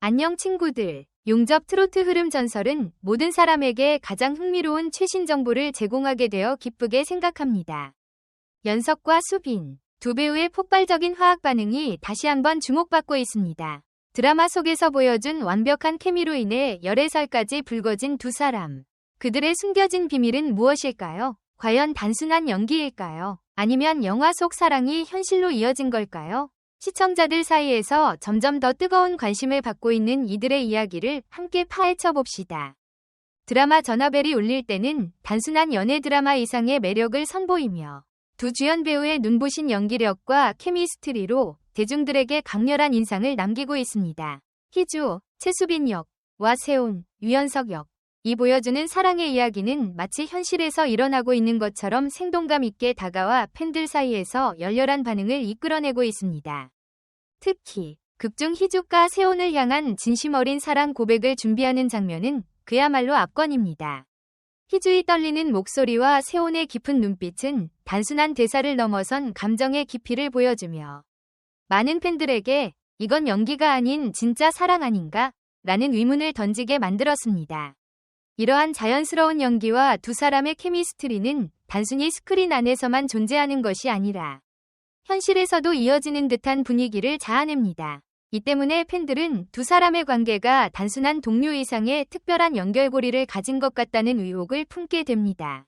안녕 친구들. 용접 트로트 흐름 전설은 모든 사람에게 가장 흥미로운 최신 정보를 제공하게 되어 기쁘게 생각합니다. 연석과 수빈, 두 배우의 폭발적인 화학 반응이 다시 한번 주목받고 있습니다. 드라마 속에서 보여준 완벽한 케미로 인해 열애설까지 불거진 두 사람. 그들의 숨겨진 비밀은 무엇일까요? 과연 단순한 연기일까요? 아니면 영화 속 사랑이 현실로 이어진 걸까요? 시청자들 사이에서 점점 더 뜨거운 관심을 받고 있는 이들의 이야기를 함께 파헤쳐 봅시다. 드라마 전화벨이 울릴 때는 단순한 연애 드라마 이상의 매력을 선보이며 두 주연 배우의 눈부신 연기력과 케미스트리로 대중들에게 강렬한 인상을 남기고 있습니다. 희주, 최수빈 역, 와세온, 유연석 역. 이 보여주는 사랑의 이야기는 마치 현실에서 일어나고 있는 것처럼 생동감 있게 다가와 팬들 사이에서 열렬한 반응을 이끌어내고 있습니다. 특히 극중 희죽과 세온을 향한 진심 어린 사랑 고백을 준비하는 장면은 그야말로 압권입니다. 희주의 떨리는 목소리와 세온의 깊은 눈빛은 단순한 대사를 넘어선 감정의 깊이를 보여주며 많은 팬들에게 이건 연기가 아닌 진짜 사랑 아닌가? 라는 의문을 던지게 만들었습니다. 이러한 자연스러운 연기와 두 사람의 케미스트리는 단순히 스크린 안에서만 존재하는 것이 아니라 현실에서도 이어지는 듯한 분위기를 자아냅니다. 이 때문에 팬들은 두 사람의 관계가 단순한 동료 이상의 특별한 연결고리를 가진 것 같다는 의혹을 품게 됩니다.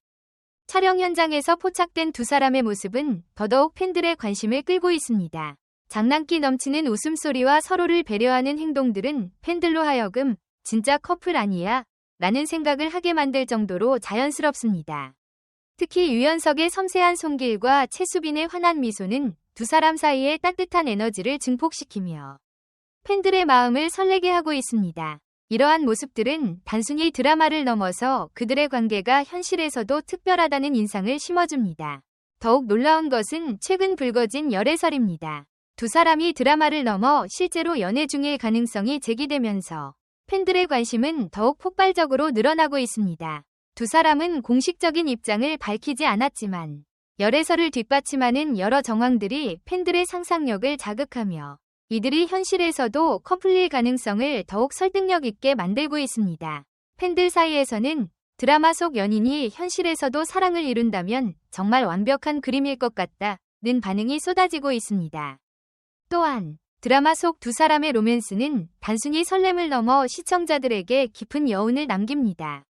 촬영 현장에서 포착된 두 사람의 모습은 더더욱 팬들의 관심을 끌고 있습니다. 장난기 넘치는 웃음소리와 서로를 배려하는 행동들은 팬들로 하여금 진짜 커플 아니야? 라는 생각을 하게 만들 정도로 자연스럽습니다. 특히 유연석의 섬세한 손길과 최수빈의 환한 미소는 두 사람 사이의 따뜻한 에너지를 증폭시키며 팬들의 마음을 설레게 하고 있습니다. 이러한 모습들은 단순히 드라마를 넘어서 그들의 관계가 현실에서도 특별하다는 인상을 심어줍니다. 더욱 놀라운 것은 최근 불거진 열애설입니다. 두 사람이 드라마를 넘어 실제로 연애 중일 가능성이 제기되면서 팬들의 관심은 더욱 폭발적으로 늘어나고 있습니다. 두 사람은 공식적인 입장을 밝히지 않았지만 열애설을 뒷받침하는 여러 정황들이 팬들의 상상력을 자극하며 이들이 현실에서도 커플일 가능성을 더욱 설득력 있게 만들고 있습니다. 팬들 사이에서는 드라마 속 연인이 현실에서도 사랑을 이룬다면 정말 완벽한 그림일 것 같다는 반응이 쏟아지고 있습니다. 또한 드라마 속 두 사람의 로맨스는 단순히 설렘을 넘어 시청자들에게 깊은 여운을 남깁니다.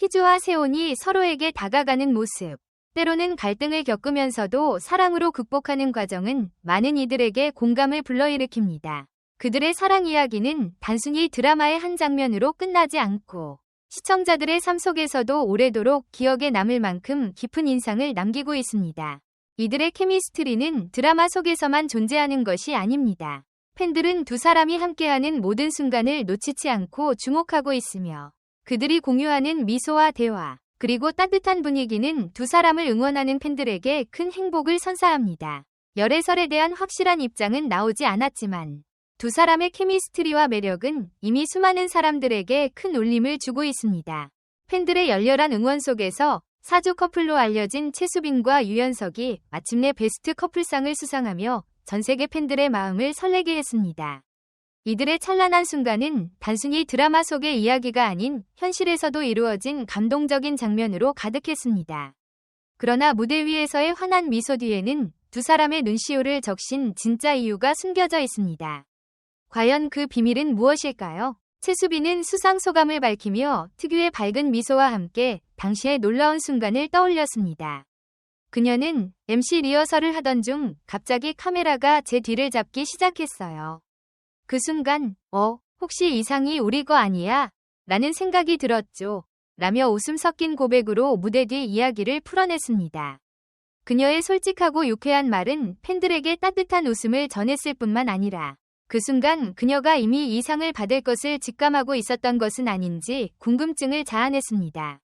희주와 세온이 서로에게 다가가는 모습, 때로는 갈등을 겪으면서도 사랑으로 극복하는 과정은 많은 이들에게 공감을 불러일으킵니다. 그들의 사랑 이야기는 단순히 드라마의 한 장면으로 끝나지 않고 시청자들의 삶 속에서도 오래도록 기억에 남을 만큼 깊은 인상을 남기고 있습니다. 이들의 케미스트리는 드라마 속에서만 존재하는 것이 아닙니다. 팬들은 두 사람이 함께하는 모든 순간을 놓치지 않고 주목하고 있으며 그들이 공유하는 미소와 대화, 그리고 따뜻한 분위기는 두 사람을 응원하는 팬들에게 큰 행복을 선사합니다. 열애설에 대한 확실한 입장은 나오지 않았지만 두 사람의 케미스트리와 매력은 이미 수많은 사람들에게 큰 울림을 주고 있습니다. 팬들의 열렬한 응원 속에서 사주 커플로 알려진 최수빈과 유연석이 마침내 베스트 커플상을 수상하며 전 세계 팬들의 마음을 설레게 했습니다. 이들의 찬란한 순간은 단순히 드라마 속의 이야기가 아닌 현실에서도 이루어진 감동적인 장면으로 가득했습니다. 그러나 무대 위에서의 환한 미소 뒤에는 두 사람의 눈시울을 적신 진짜 이유가 숨겨져 있습니다. 과연 그 비밀은 무엇일까요? 최수빈은 수상 소감을 밝히며 특유의 밝은 미소와 함께 당시의 놀라운 순간을 떠올렸습니다. 그녀는 MC 리허설을 하던 중 갑자기 카메라가 제 뒤를 잡기 시작했어요. 그 순간, 어, 혹시 이상이 우리 거 아니야? 라는 생각이 들었죠. 라며 웃음 섞인 고백으로 무대 뒤 이야기를 풀어냈습니다. 그녀의 솔직하고 유쾌한 말은 팬들에게 따뜻한 웃음을 전했을 뿐만 아니라 그 순간 그녀가 이미 이 상을 받을 것을 직감하고 있었던 것은 아닌지 궁금증을 자아냈습니다.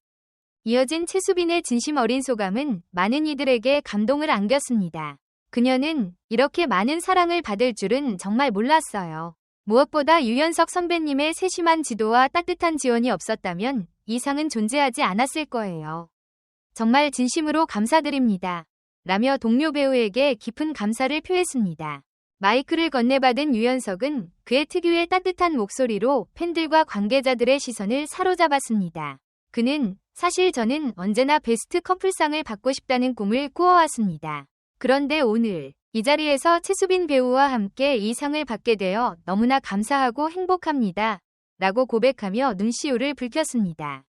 이어진 최수빈의 진심 어린 소감은 많은 이들에게 감동을 안겼습니다. 그녀는 이렇게 많은 사랑을 받을 줄은 정말 몰랐어요. 무엇보다 유연석 선배님의 세심한 지도와 따뜻한 지원이 없었다면 이상은 존재하지 않았을 거예요. 정말 진심으로 감사드립니다. 라며 동료 배우에게 깊은 감사를 표했습니다. 마이크를 건네받은 유연석은 그의 특유의 따뜻한 목소리로 팬들과 관계자들의 시선을 사로잡았습니다. 그는 사실 저는 언제나 베스트 커플상을 받고 싶다는 꿈을 꾸어왔습니다. 그런데 오늘 이 자리에서 최수빈 배우와 함께 이 상을 받게 되어 너무나 감사하고 행복합니다. 라고 고백하며 눈시울을 붉혔습니다.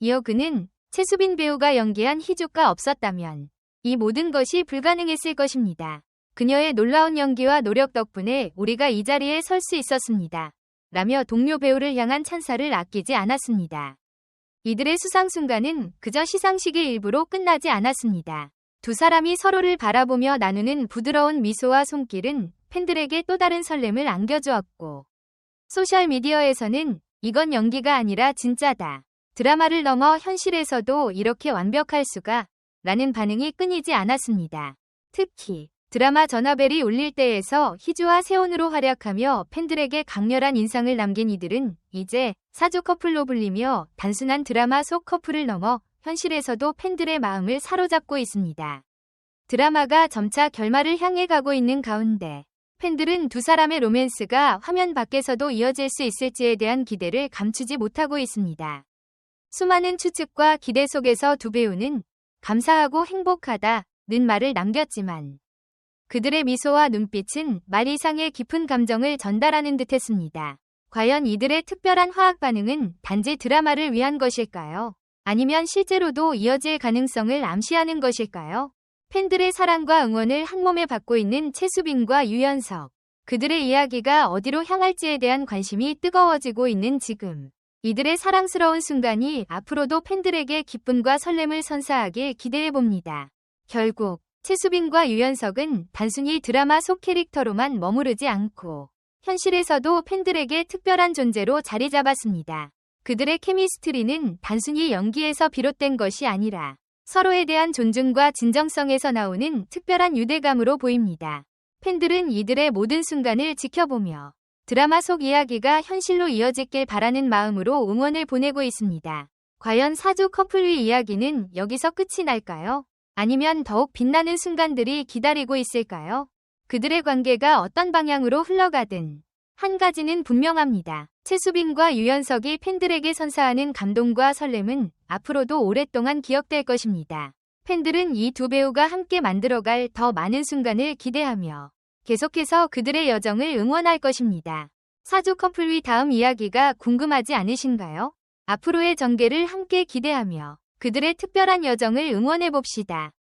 이어 그는 최수빈 배우가 연기한 희주가 없었다면 이 모든 것이 불가능했을 것입니다. 그녀의 놀라운 연기와 노력 덕분에 우리가 이 자리에 설 수 있었습니다. 라며 동료 배우를 향한 찬사를 아끼지 않았습니다. 이들의 수상 순간은 그저 시상식의 일부로 끝나지 않았습니다. 두 사람이 서로를 바라보며 나누는 부드러운 미소와 손길은 팬들에게 또 다른 설렘을 안겨주었고, 소셜미디어에서는 이건 연기가 아니라 진짜다. 드라마를 넘어 현실에서도 이렇게 완벽할 수가 라는 반응이 끊이지 않았습니다. 특히 드라마 전화벨이 울릴 때에서 희주와 세온으로 활약하며 팬들에게 강렬한 인상을 남긴 이들은 이제 사주 커플로 불리며 단순한 드라마 속 커플을 넘어 현실에서도 팬들의 마음을 사로잡고 있습니다. 드라마가 점차 결말을 향해 가고 있는 가운데 팬들은 두 사람의 로맨스가 화면 밖에서도 이어질 수 있을지에 대한 기대를 감추지 못하고 있습니다. 수많은 추측과 기대 속에서 두 배우는 감사하고 행복하다 는 말을 남겼지만 그들의 미소와 눈빛은 말 이상의 깊은 감정을 전달하는 듯 했습니다. 과연 이들의 특별한 화학 반응은 단지 드라마를 위한 것일까요? 아니면 실제로도 이어질 가능성을 암시하는 것일까요? 팬들의 사랑과 응원을 한몸에 받고 있는 최수빈과 유연석. 그들의 이야기가 어디로 향할지에 대한 관심이 뜨거워지고 있는 지금. 이들의 사랑스러운 순간이 앞으로도 팬들에게 기쁨과 설렘을 선사하길 기대해봅니다. 결국 최수빈과 유연석은 단순히 드라마 속 캐릭터로만 머무르지 않고 현실에서도 팬들에게 특별한 존재로 자리 잡았습니다. 그들의 케미스트리는 단순히 연기에서 비롯된 것이 아니라 서로에 대한 존중과 진정성에서 나오는 특별한 유대감으로 보입니다. 팬들은 이들의 모든 순간을 지켜보며 드라마 속 이야기가 현실로 이어지길 바라는 마음으로 응원을 보내고 있습니다. 과연 사주 커플의 이야기는 여기서 끝이 날까요? 아니면 더욱 빛나는 순간들이 기다리고 있을까요? 그들의 관계가 어떤 방향으로 흘러가든 한 가지는 분명합니다. 최수빈과 유연석이 팬들에게 선사하는 감동과 설렘은 앞으로도 오랫동안 기억될 것입니다. 팬들은 이 두 배우가 함께 만들어갈 더 많은 순간을 기대하며 계속해서 그들의 여정을 응원할 것입니다. 사주 커플의 다음 이야기가 궁금하지 않으신가요? 앞으로의 전개를 함께 기대하며 그들의 특별한 여정을 응원해봅시다.